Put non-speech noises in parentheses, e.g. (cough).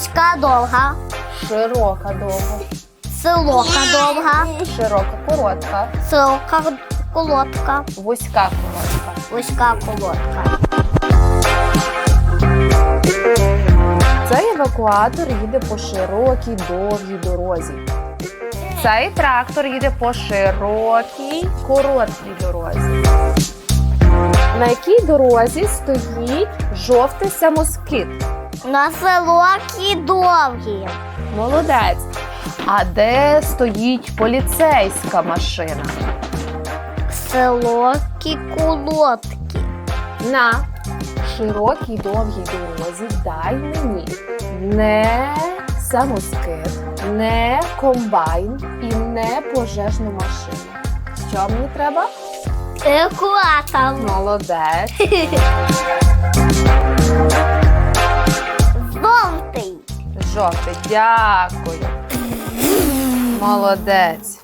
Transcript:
Вузька довга. Широка довга. Селока довга. Широка коротка. Селока колодка. Вузька коротка. Вузька колодка. Цей евакуатор їде по широкій довгій дорозі. Цей трактор їде по широкій короткій дорозі. На якій дорозі стоїть жовтий самоскид? На селокі довгі. Молодець. А де стоїть поліцейська машина? Селокі колодки. На широкій довгій дорозі дай мені не самоскид, не комбайн і не пожежну машину. Що мені треба? Екватор. Молодець. (laughs) Жовтий, дякую. Молодець.